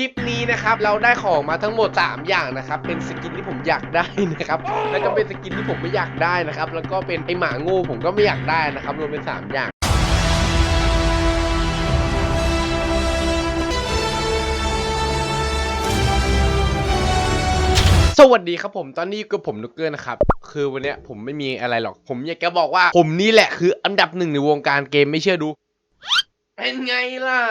ลิปนี้นะครับเราได้ของมาทั้งหมด 3 อย่างนะครับ เป็นสกินที่ผมอยากได้นะครับ แล้วก็เป็นสกินที่ผมไม่อยากได้นะครับ แล้วก็เป็นไอหมาโง่ผมก็ไม่อยากได้นะครับ รวมเป็น 3 อย่างสวัสดีครับผมตอนนี้ก็ผมนุกเกอร์นะครับ คือวันนี้ผมไม่มีอะไรหรอก ผมอยากจะบอกว่าผมนี่แหละคืออันดับหนึ่งในวงการเกมไม่เชื่อดู เป็นไงล่ะ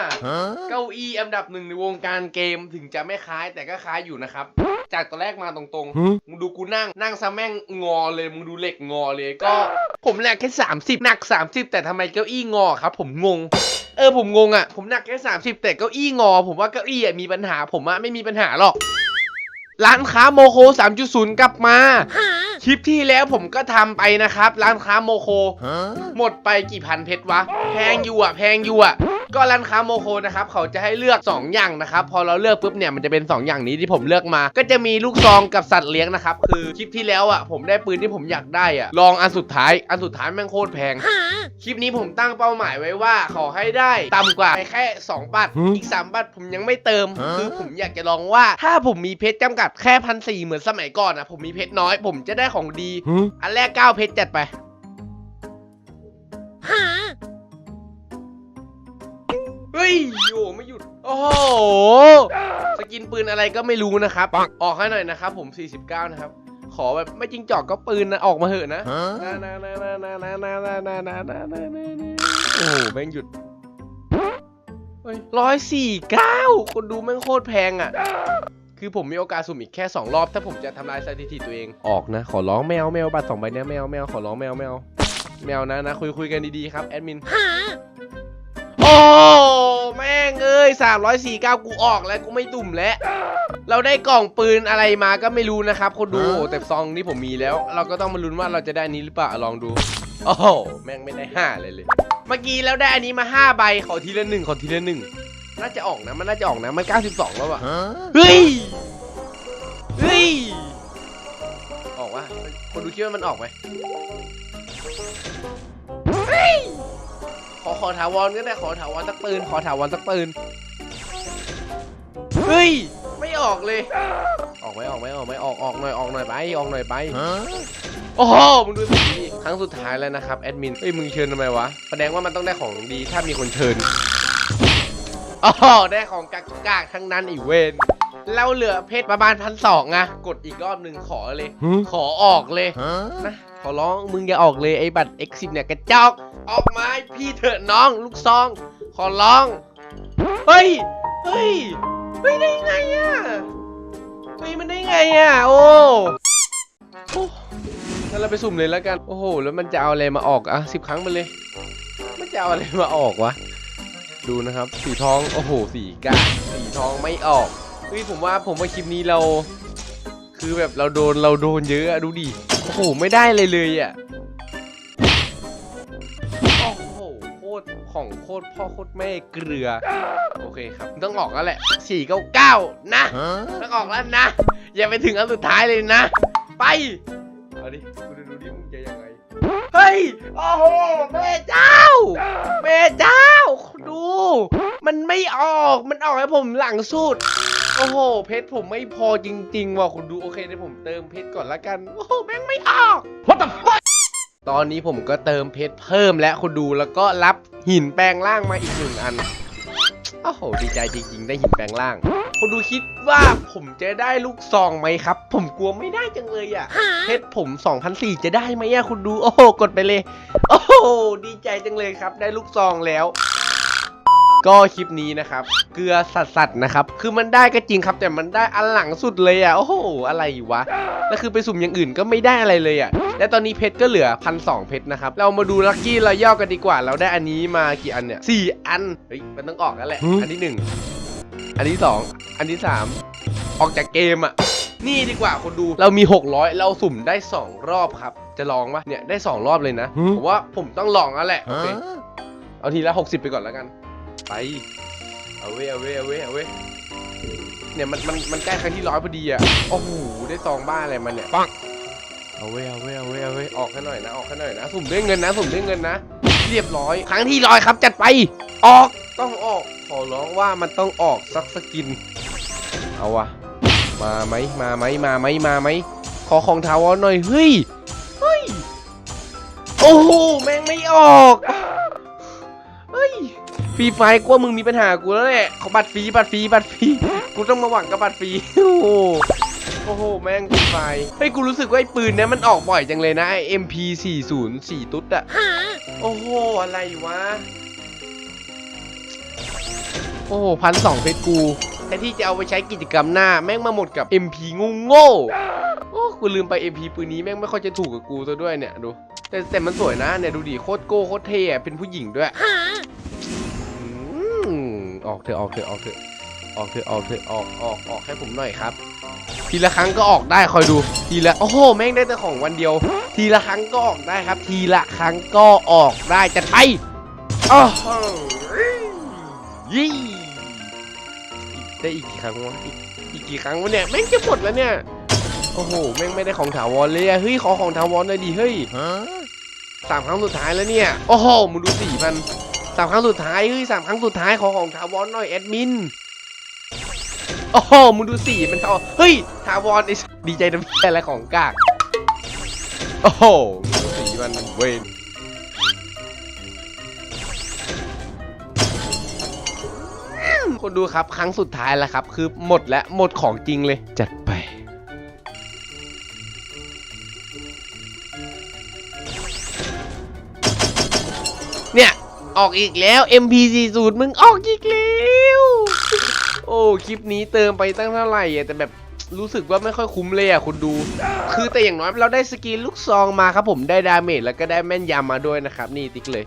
เก้าอี้อันดับหนึ่งในวงการเกมถึงจะไม่คล้ายแต่ก็คล้ายอยู่นะครับ จากตอนแรกมาตรงๆ มึงดูกูนั่ง นั่งซะแม่งงอเลย มึงดูเหล็กงอเลยก็ ผมแหลกแค่ 30 หนัก 30 แต่ทำไมเก้าอี้งอครับ ผมงง เออผมงงอะ ผมหนักแค่ 30 แต่เก้าอี้งอ ผมว่าเก้าอี้อะมีปัญหา ผมอะไม่มีปัญหาหรอก ร้านค้าโมโค 3.0 กลับมา คลิปที่แล้วผมก็ทำไปนะครับ ร้านค้าโมโค หมดไปกี่พันเพชรวะ แพงอยู่อะ แพงอยู่อะ ก็ร้านค้าโมโคนะครับ เขาจะให้เลือก 2 อย่างนะครับ พอเราเลือกปุ๊บเนี่ยมันจะเป็น 2 อย่างนี้ที่ผมเลือกมา ก็จะมีลูกซองกับสัตว์เลี้ยงนะครับ คือคลิปที่แล้วอะ ผมได้ปืนที่ผมอยากได้อะ ลองอันสุดท้าย อันสุดท้ายแม่งโคตรแพง คลิปนี้ผมตั้งเป้าหมายไว้ว่าขอให้ได้ต่ำกว่าแค่ 2บัตรอีก3บัตรผมยังไม่เติมคือผมอยากจะลองว่า ถ้าผมมีเพชรจำกัดแค่พันสี่เหมือนสมัยก่อนอะผมมีเพชรน้อยผมจะได้ของดีอันแรก9เพชรจัดไปเฮ้ยโยไม่หยุด โอ้โห สกินปืนอะไรก็ไม่รู้นะครับออกให้หน่อยนะครับผม 49 นะครับ ขอแบบไม่จริงจอกก็ปืนนะออกมาเหอะนะนะนะนะนะนะนะนะนะนะนะนะนะนะโอ้โหแม่งหยุดร้อยสี่เก้าคนดูแม่งโคตรแพงอะ คือผมมีโอกาสสุ่มอีกแค่ 2 รอบ ถ้าผมจะทำลายสถิติตัวเอง ออกนะ ขอร้องแมวแมวบัตรสองใบเนี้ยแมวแมวขอร้องแมวแมวแมวนะนะคุยคุยกันดีๆครับแอดมินโอ้แม่งเอ้ย349 กูออกแล้วกูไม่ตุ่มแล้ว เราได้กล่องปืนอะไรมาก็ไม่รู้นะครับ คนดูแต่ซองนี้ผมมีแล้ว เราก็ต้องมาลุ้นว่าเราจะได้อันนี้หรือเปล่าลองดูโอ้โหแม่งไม่ได้ห้าเลยเลย เมื่อกี้แล้วได้อันนี้มา 5 ใบขอทีละหนึ่งขอทีละหนึ่ง น่าจะออกนะ มันน่าจะออกนะ มัน 92 แล้วอะเฮ้ย เฮ้ย ออกวะคนดูคิดว่ามันออกไหมเฮ้ย ขอขอถาวรก็ได้ ขอถาวรสักปืน ขอถาวรสักปืน เฮ้ย ไม่ออกเลย ออกไหมออกไหมออกไหมออกออกหน่อยออกหน่อยไป ออกหน่อยไปโอ้โห มึงดูสิครั้งสุดท้ายแล้วนะครับแอดมิน เฮ้ย มึงเชิญทำไมวะ แสดงว่ามันต้องได้ของดี ถ้ามีคนเชิญ อ๋อได้ของกากกากๆทั้งนั้นอีกเวนเราเหลือเพชรประมาณพันสองอะกดอีกรอบหนึ่งขอเลย ขอออกเลยนะขอร้องมึงอย่าออกเลยไอ้บัตร Exit เนี่ยกระจอกออกมาให้พี่เถอะน้องลูกซอง ขอร้อง เฮ้ย เฮ้ยเฮ้ยได้ไงอะเฮ้ยมันได้ไงอะโอ้โอ้งั้นเราไปสุ่มเลยแล้วกัน โอ้โห แล้วมันจะเอาอะไรมาออกอะสิบครั้งไปเลย มันจะเอาอะไรมาออกวะ ดูนะครับ สีทอง โอ้โห สีก้าสีทองไม่ออกเฮ้ยผมว่าผมว่าคลิปนี้เรา คือแบบเราโดนเราโดนเยอะอะดูดิ โอ้โห ไม่ได้เลยเลยอะโอ้โหโคตรของโคตรพ่อโคตรแม่เกลือ โอเคครับ ต้องออกแล้วแหละ499นะ ต้องออกแล้วนะ อย่าไปถึงอันสุดท้ายเลยนะ ไป เอาดิดูดูดูดิมึงจะยังไง เฮ้ย โอ้โหแม่เจ้าแม่เจ้า ดู มันไม่ออก มันออกให้ผมหลังสุด โอ้โห เพชรผมไม่พอจริงๆว่ะคุณดูโอเคเดี๋ยวผมเติมเพชรก่อนละกัน โอ้โหแม่งไม่ออก What the fuck ตอนนี้ผมก็เติมเพชรเพิ่มแล้วคุณดูแล้วก็รับหินแปลงร่างมาอีกหนึ่งอัน โอ้โห ดีใจจริงๆ ได้หินแปลงร่าง คุณดูคิดว่าผมจะได้ลูกซองไหมครับ ผมกลัวไม่ได้จังเลยอะเพชรผม2,004จะได้ไหมอะคุณดู โอ้โห กดไปเลย โอ้โห ดีใจจังเลยครับ ได้ลูกซองแล้วก็คลิปนี้นะครับ เกลือสัสๆนะครับ คือมันได้ก็จริงครับ แต่มันได้อันหลังสุดเลยอะ โอ้โห อะไรวะ แล้วคือไปสุ่มอย่างอื่นก็ไม่ได้อะไรเลยอะ และตอนนี้เพชรก็เหลือพันสองเพชรนะครับ เรามาดูลัคกี้เราย่อกันดีกว่า เราได้อันนี้มากี่อันเนี่ยสี่อัน เฮ้ย มันต้องออกแล้วแหละ อันที่หนึ่ง อันที่สอง อันที่สามออกจากเกมอะ นี่ดีกว่าคนดู เรามี 600 เราสุ่มได้ 2 รอบครับ จะลองปะเนี่ยได้ 2 รอบเลยนะ ผมว่าผมต้องลองแล้วแหละโอเคเอาทีละ 60 ไปก่อนแล้วกัน ไป เอาเว้ยเอาเว้ยเอาเว้ยเอาเว้ยเนี่ยมันมันมันใกล้ครั้งที่ร้อยพอดีอะ โอ้โห ได้ซองบ้าอะไรมาเนี่ย ปังเอาเว้ยเอาเว้ยเอาเว้ยเอาเว้ยออกให้หน่อยนะ ออกให้หน่อยนะ สุ่มด้วยเงินนะ สุ่มด้วยเงินนะ เรียบร้อย ครั้งที่ร้อยครับ จัดไป ออก ต้องออก ขอร้องว่ามันต้องออกสักสกิน เอาวะมาไหมมาไหมมาไหมมาไหมขอของทาวอนหน่อยเฮ้ยเฮ้ยโอ้โหแม่งไม่ออกเฮ้ยฟรีไฟกว่ามึงมีปัญหากูแล้วแหละขอบัตรฟรีบัตรฟรีบัตรฟรีกูต้องมาหวังกับบัตรฟรีโอ้โหโอ้โหแม่งฟรีไฟเฮ้ยกูรู้สึกว่าไอ้ปืนเนี้ยมันออกบ่อยจังเลยนะไอ้ MP40 4ตุ๊ดอะโอ้โหอะไรวะโอ้โหพันสองเพชรกู แทนที่จะเอาไปใช้กิจกรรมหน้าแม่งมาหมดกับ MP งงโง่โอ้กูลืมไป MP ปืนนี้แม่งไม่ค่อยจะถูกกับกูซะด้วยเนี่ยดูแต่แต่มันสวยนะเนี่ยดูดิโคตรโก้โคตรเท่เป็นผู้หญิงด้วยอืมออกเถอะออกเถอะออกเถอะออกเถอะออกเถอะออกออกออกให้ผมหน่อยครับ ทีละครั้งก็ออกได้คอยดู ทีละโอ้โหแม่งได้แต่ของวันเดียว ทีละครั้งก็ออกได้ครับ ทีละครั้งก็ออกได้จัดไปอ้าวยี่ ได้อีกกี่ครั้งวะอีกอีกกี่ครั้งวะเนี่ยแม่งจะหมดแล้วเนี่ยโอ้โหแม่งไม่ได้ของถาวรเลยอะเฮ้ยขอของถาวรหน่อยดิเฮ้ยสามครั้งสุดท้ายแล้วเนี่ยโอ้โหมึงดูสี่พันสามครั้งสุดท้ายเฮ้ยสามครั้งสุดท้ายขอของถาวรหน่อยแอดมินโอ้โหมึงดูสีมันเอาเฮ้ยทาวอนไอ้ดีใจน้ำอะไรของกากโอ้โหมึงดูสีมันเวน คนดูครับ ครั้งสุดท้ายแล้วครับ คือหมดแล้วหมดของจริงเลย จัดไป เนี่ย ออกอีกแล้ว MP40 มึงออกอีกแล้วโอ้คลิปนี้เติมไปตั้งเท่าไหร่อะแต่แบบรู้สึกว่าไม่ค่อยคุ้มเลยอะคุณดู คือแต่อย่างน้อยเราได้สกินลูกซองมาครับผมได้ดาเมจแล้วก็ได้แม่นยำมาด้วยนะครับ นี่ติ๊กเลย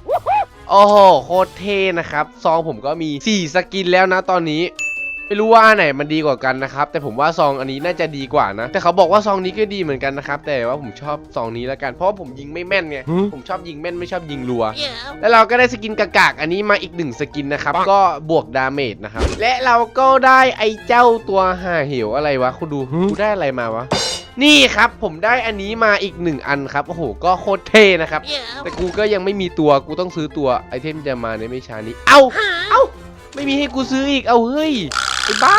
โอ้โหโคตรเท่นะครับ ซองผมก็มี 4 สกินแล้วนะตอนนี้ไม่รู้ว่าอันไหนมันดีกว่ากันนะครับ แต่ผมว่าซองอันนี้น่าจะดีกว่านะ แต่เขาบอกว่าซองนี้ก็ดีเหมือนกันนะครับ แต่ว่าผมชอบซองนี้แล้วกัน เพราะว่าผมยิงไม่แม่นไง ผมชอบยิงแม่นไม่ชอบยิงรัว แล้วเราก็ได้สกินกากๆอันนี้มาอีกหนึ่งสกินนะครับ ก็บวกดาเมจนะครับ และเราก็ได้ไอ้เจ้าตัวห่าเหวอะไรวะ คุณดู กูได้อะไรมาวะ นี่ครับผมได้อันนี้มาอีกหนึ่งอันครับโอ้โหก็โคตรเท่นะครับ แต่กูก็ยังไม่มีตัวกูต้องซื้อตัวไอเทมจะมาในไม่ช้านี้ เอ้าเอ้าไม่มีให้กูซื้ออีกเอาเฮ้ยไอ้บ้า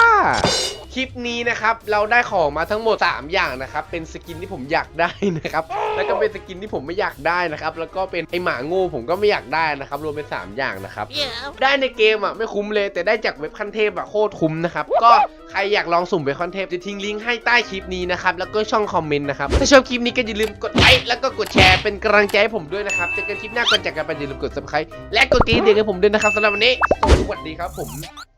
คลิปนี้นะครับเราได้ของมาทั้งหมด 3 อย่างนะครับเป็นสกินที่ผมอยากได้นะครับแล้วก็เป็นสกินที่ผมไม่อยากได้นะครับแล้วก็เป็นไอหมาโง่ผมก็ไม่อยากได้นะครับรวมเป็น 3 อย่างนะครับได้ในเกมอะไม่คุ้มเลย แต่ได้จากเว็บขั้นเทพอะโคตรคุ้มนะครับก็ใครอยากลองสุ่มเว็บขั้นเทพจะทิ้งลิงก์ให้ใต้คลิปนี้นะครับแล้วก็ช่องคอมเมนต์นะครับถ้าชอบคลิปนี้ก็อย่าลืมกดไลค์แล้วก็กดแชร์เป็นกำลังใจให้ผมด้วยนะครับเจอกันคลิปหน้าก่อนจากกันไปอย่าลืมกด subscribe และกดกระดิ่งให้ผมด้วยนะครับสำหรับวันนี้สวัสดีครับผม Yahoo!